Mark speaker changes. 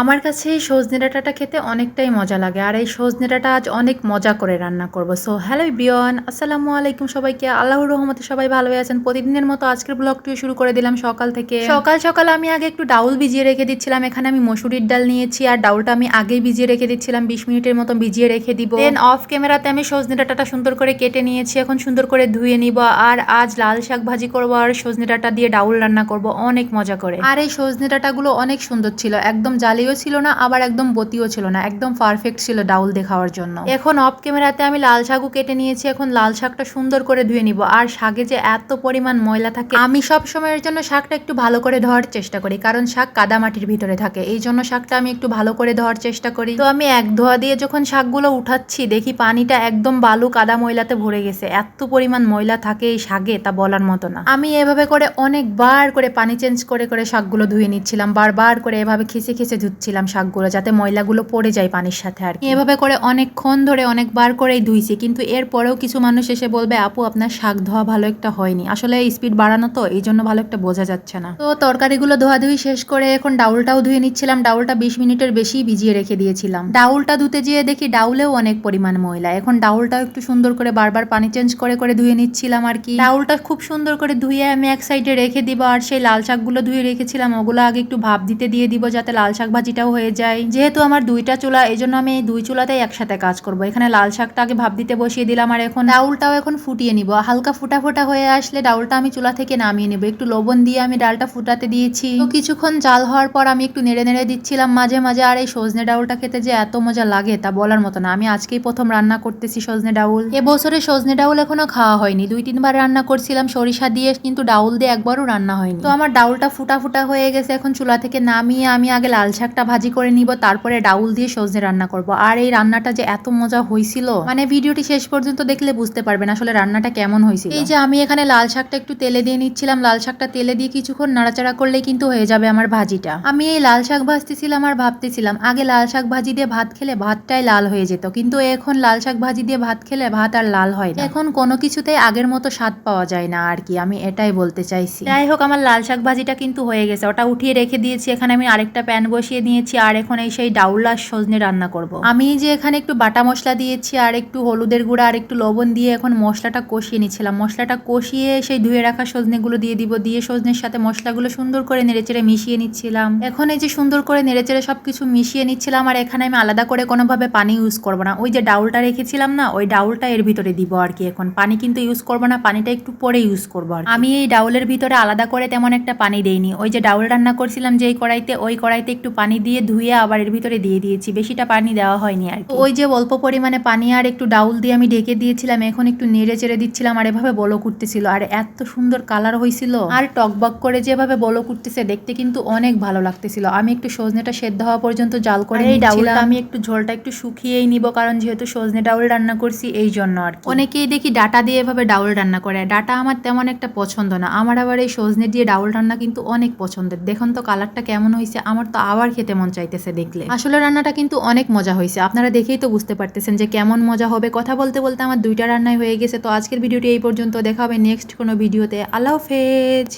Speaker 1: আমার কাছে এই সজনে ডাঁটাটা খেতে অনেকটাই মজা লাগে, আর এই সজনে ডাঁটা আজ অনেক মজা করে রান্না করব। সো হ্যালো বিয়ন আসসালামু আলাইকুম সবাইকে। আল্লাহর রহমতে সবাই ভালো আছেন। প্রতিদিনের মতো আজকের ব্লগটিও শুরু করে দিলাম সকাল থেকে। সকাল সকাল আমি আগে একটু ডাউল ভিজিয়ে রেখে দিচ্ছিলাম, এখানে আমি মসুরির ডাল নিয়েছি, আর ডাউলটা আমি আগেই ভিজিয়ে রেখে দিচ্ছিলাম, বিশ মিনিটের মতো ভিজিয়ে রেখে দিব। দেন অফ ক্যামেরাতে আমি সজনে ডাঁটাটা সুন্দর করে কেটে নিয়েছি, এখন সুন্দর করে ধুয়ে নিব, আর আজ লাল শাক ভাজি করব, আর সজনে ডাঁটা দিয়ে ডাউল রান্না করব, অনেক মজা করে। আর এই সজনে ডাঁটাগুলো অনেক সুন্দর ছিল, একদম জালিও ছিল না, আবার একদম বতিও ছিল না, একদম পারফেক্ট ছিল ডাউল দেখাওয়ার জন্য। এখন অফ ক্যামেরাতে আমি লাল শাকও কেটে নিয়েছি, এখন লাল শাকটা সুন্দর করে ধুয়ে নিব। আর শাকে যে এত পরিমাণ ময়লা থাকে, আমি সব সময়ের জন্য শাকটা একটু ভালো করে ধোয়ার চেষ্টা করি, কারণ শাক কাদা মাটির ভিতরে থাকে। এই জন্য শাকটা আমি একটু ভালো করে ধোয়ার চেষ্টা করি। তো আমি এক ধোয়া দিয়ে যখন শাকগুলো উঠাচ্ছি, দেখি পানিটা একদম বালু কাদা ময়লাতে ভরে গেছে। এত পরিমাণ ময়লা থাকে এই শাকে, তা বলার মতো না। আমি এভাবে করে অনেকবার করে পানি চেঞ্জ করে করে শাকগুলো ধুয়ে নিচ্ছিলাম, বারবার করে এভাবে খিসে খিসে ধুচ্ছিলাম শাকগুলো যাতে ময়লাগুলো পড়ে যায় পানির সাথে আর। এভাবে করে অনেকক্ষণ ধরে, অনেকবার করেই ধুইছি। কিন্তু এরপরেও কিছু মানুষ এসে বলবে, আপু, আপনার শাক ধোয়া ভালো একটা হয়নি। আসলে স্পিড বাড়ানো তো, এই জন্য ভালো একটা বোঝা যাচ্ছে না। তো তরকারিগুলো ধোয়াধুয়ি শেষ করে এখন ডাউলটাও ধুয়ে নিচ্ছিলাম। ডাউলটা বিশ মিনিটের বেশি ভিজিয়ে রেখে দিয়েছিলাম। ডাউলটা ধুতে যেয়ে দেখি ডাউলেও অনেক পরিমাণ ময়লা। এখন ডাউলটাও একটু সুন্দর করে বারবার পানি চেঞ্জ করে করে ধুয়ে নিচ্ছিলাম আর কি। ডাউলটা খুব সুন্দর করে ধুয়ে আমি এক সাইডে রেখে দিব, আর সেই লাল শাকগুলো ধুয়ে রেখেছিলাম। ওগুলো আগে একটু ভাপ দিতে দিয়ে দিব, যাতে লাল শাক ভাজিটাও হয়ে যায়। যেহেতু আমার দুইটা চুলা এই জন্য আমি দুই চুলাতেই একসাথে কাজ করব। এখানে লাল শাকটা আগে ভাব দিতে বসিয়ে দিলাম আর এখন ডাউলটাও এখন ফুটিয়ে নিব। হালকা ফুটা ফুটা হয়ে আসলে ডাউলটা আমি চুলা থেকে নামিয়ে নেব। একটু লবণ দিয়ে আমি ডালটা ফুটাতে দিয়েছি। তো কিছুক্ষণ জাল হওয়ার পর আমি একটু নেড়ে নেড়ে দিচ্ছিলাম মাঝে মাঝে। আর এই সজনে ডাউলটা খেতে যে এত মজা লাগে তা বলার মতো না। আমি আজকেই প্রথম রান্না করতেছি সজনে ডাউল। এবছরে সজনে ডাউল এখনও খাওয়া হয়নি। দুই তিনবার রান্না করছিলাম সরিষা দিয়ে, কিন্তু ডাউল দিয়ে একবারও রান্না হয়নি। তো আমার ডাউলটা ফুটা ফুটা হয়ে গেছে। এখন চুলা থেকে নামিয়ে আমি আগে লাল শাকটা ভাজি করে নিব, তারপরে ডাউল দিয়ে সজনে রান্না করব। আর এই রান্নাটা যে এত মজা হয়েছিল মানে ভিডিওটি শেষ পর্যন্ত দেখলে বুঝতে পারবেন আসলে রান্নাটা কেমন হয়েছিল এই যে আমি এখানে লাল শাকটা একটু তেলে দিয়ে নিচ্ছিলাম, লাল শাকটা তেলে দিয়ে কিছুক্ষণ নাড়াচাড়া করলেই কিন্তু হয়ে যাবে আমার ভাজিটা। আমি এই লাল শাক ভাজতেছিলাম আর ভাবতেছিলাম, আগে লাল শাক ভাজি দিয়ে ভাত খেলে ভাতটাই লাল হয়ে যেত, কিন্তু এখন লাল শাক ভাজি দিয়ে ভাত খেলে ভাত আর লাল হয় না। এখন কোনো কিছুতেই আগের মতো স্বাদ পাওয়া যায় না আর কি, আমি এটাই বলতে চাইছি। যাই হোক, আমার লাল শাক ভাজিটা কিন্তু হয়ে গেছে, ওটা উঠিয়ে রেখে দিয়েছি, এখানে আমি আরেকটা প্যান বসিয়ে দিয়েছি আর এখন এই সেই ডাউল আর সজনে রান্না করব। আমি যে এখানে একটু বাটা মশলা দিয়েছি আর একটু হলুদের গুঁড়া আর একটু লবণ দিয়ে এখন মশলাটা কষিয়ে নিচ্ছিলাম। মশলাটা কষিয়ে সেই ধুয়ে রাখা সজনেগুলো দিয়ে দিব, দিয়ে সজনের সাথে মশলাগুলো সুন্দর করে নেড়েচেড়ে মিশিয়ে নিচ্ছিলাম। এখন এই যে সুন্দর করে নেড়েচেড়ে সবকিছু মিশিয়ে নিচ্ছিলাম আর এখানে আমি আলাদা করে কোনোভাবে পানি ইউজ করব না। ওই যে ডাউলটা রেখেছিলাম না, ওই ডাউলটা এর ভিতরে দিব আর কি এখন। পানি কিন্তু ইউজ করব না, পানিটা একটু পরে ইউজ করব আর আমি এই ডাউলের ভিতরে আলাদা করে তেমন একটা পানি দেইনি। ওই যে ডাউল রান্না করছিলাম যেই কড়াইতে, ওই কড়াইতে একটু পানি দিয়ে ধুয়ে আবার এর ভিতরে দিয়ে দিয়েছি। বেশিটা পানি দেওয়া হয়নি আর। ওই যে অল্প পরিমাণে পানি আর একটু ডাউল দিয়ে আমি ঢেকে দিয়েছিলাম এখন একটু নেড়ে চেড়ে দিচ্ছিলাম আর এভাবে বলো করতেছিল আর এত সুন্দর কালার হয়েছিল আর টকবক করে যেভাবে বলো করতেছে দেখতে কিন্তু অনেক ভালো লাগতেছিল। আমি একটু সজনেটা সেদ্ধ হওয়া পর্যন্ত জাল করে এই ডাউলটা আমি একটু ঝোলটা একটু শুকিয়েই নিব কারণ যেহেতু সজনে ডাউল রান্না করছি এই জন্য আর অনেকেই দেখি ডাটা দিয়ে এভাবে ডাউল রান্না করে। ডাটা আমার তেমন একটা পছন্দ না। আমার আবার এই সজনে দিয়ে ডাউল রান্না কিন্তু অনেক পছন্দের। দেখুন তো কালারটা কেমন হয়েছে আমার তো আবার খেতে মন চাইতেছে দেখলে। আসলে রান্নাটা কিন্তু অনেক মজা হয়েছে। আপনারা দেখেই তো বুঝতে পারতেছেন যে কেমন মজা হবে। কথা বলতে বলতে আমার দুইটা রান্নাই হয়ে গেছে। তো আজকের ভিডিওটি এই পর্যন্ত। দেখা হবে নেক্সট কোনো ভিডিওতে। আল্লাহ হাফেজ।